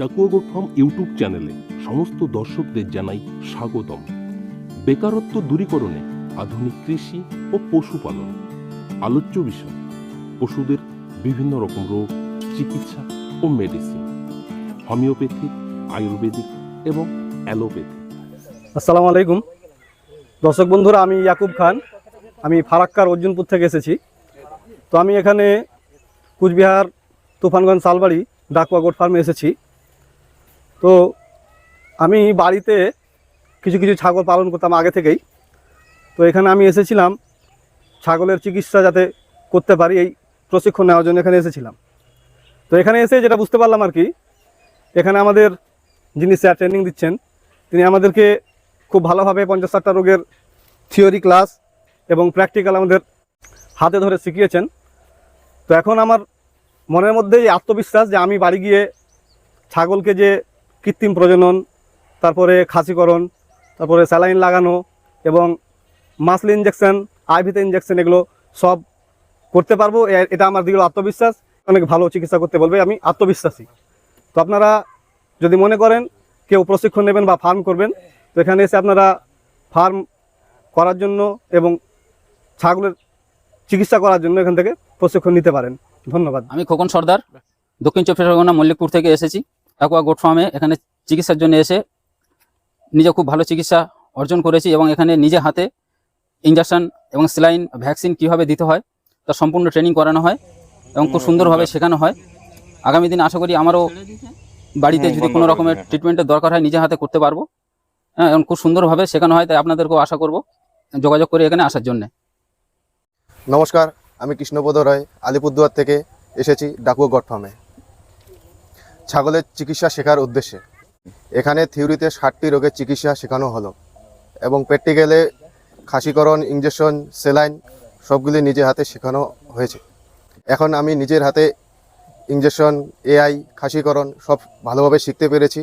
ডাকুয়াগোট farm YouTube চ্যানেলে সমস্ত দর্শকদের জানাই স্বাগতম। বেকারত্ব দূরীকরণে আধুনিক কৃষি ও পশুপালন। আলোচ্য বিষয়, পশুদের বিভিন্ন রকম রোগ, চিকিৎসা ও মেডিসিন হোমিওপ্যাথিক আয়ুর্বেদিক এবং অ্যালোপ্যাথি আসসালামু আলাইকুম। দর্শক বন্ধুরা, আমি ইয়াকুব খান। আমি ফারাক্কার অর্জুনপুর থেকে এসেছি। তো আমি এখানে কুচবিহার, তুফানগঞ্জ, সালবাড়ি ডাকুয়া গোট ফার্মে এসেছি। তো আমি বাড়িতে কিছু কিছু ছাগল পালন করতাম আগে থেকেই। তো এখানে আমি এসেছিলাম ছাগলের চিকিৎসা যাতে করতে পারি এই প্রশিক্ষণ নেওয়ার জন্য এখানে এসেছিলাম। তো এখানে এসে যেটা বুঝতে পারলাম আর কি, এখানে আমাদের যিনি স্যার ট্রেনিং দিচ্ছেন, তিনি আমাদেরকে খুব ভালোভাবে পঞ্চাশ ষাটটা রোগের থিওরি ক্লাস এবং প্র্যাকটিক্যাল আমাদের হাতে ধরে শিখিয়েছেন। তো এখন আমার মনের মধ্যে আত্মবিশ্বাস যে আমি বাড়ি গিয়ে ছাগলকে যে কৃত্রিম প্রজনন, তারপরে খাসিকরণ, তারপরে স্যালাইন লাগানো এবং মাসলি ইঞ্জেকশন আইভিতে ইঞ্জেকশন এগুলো সব করতে পারব। এটা আমার দিকে আত্মবিশ্বাস। অনেক ভালো চিকিৎসা করতে বলবে, আমি আত্মবিশ্বাসী। তো আপনারা যদি মনে করেন কেউ প্রশিক্ষণ নেবেন বা ফার্ম করবেন, তো এখানে এসে আপনারা ফার্ম করার জন্য এবং ছাগলের চিকিৎসা করার জন্য এখান থেকে প্রশিক্ষণ নিতে পারেন। ধন্যবাদ। আমি খোকন সর্দার, দক্ষিণ চব্বিশ পরগনা মল্লিকপুর থেকে এসেছি। অ্যাকোয়া গোট ফার্মে এখানে চিকিৎসার জন্য এসে নিজে খুব ভালো চিকিৎসা অর্জন করেছি এবং এখানে নিজে হাতে ইঞ্জেকশন এবং স্যালাইন ভ্যাকসিন কীভাবে দিতে হয় তার সম্পূর্ণ ট্রেনিং করানো হয় এবং খুব সুন্দরভাবে শেখানো হয়। আগামী দিন আশা করি আমারও বাড়িতে যদি কোনো রকমের ট্রিটমেন্টের দরকার হয় নিজে হাতে করতে পারব। হ্যাঁ এবং খুব সুন্দরভাবে শেখানো হয় তাই আপনাদেরকেও আশা করব যোগাযোগ করে এখানে আসার জন্য। নমস্কার আমি কৃষ্ণপদ রায় আলিপুরদুয়ার থেকে এসেছি ডাকুয়া গড ফার্মে ছাগলের চিকিৎসা শেখার উদ্দেশ্যে। এখানে থিওরিতে ষাটটি রোগের চিকিৎসা শেখানো হলো এবং প্র্যাকটিক্যালে খাসিকরণ ইঞ্জেকশন সেলাইন সবগুলি নিজের হাতে শেখানো হয়েছে। এখন আমি নিজের হাতে ইঞ্জেকশন এআই, খাসিকরণ সব ভালোভাবে শিখতে পেরেছি।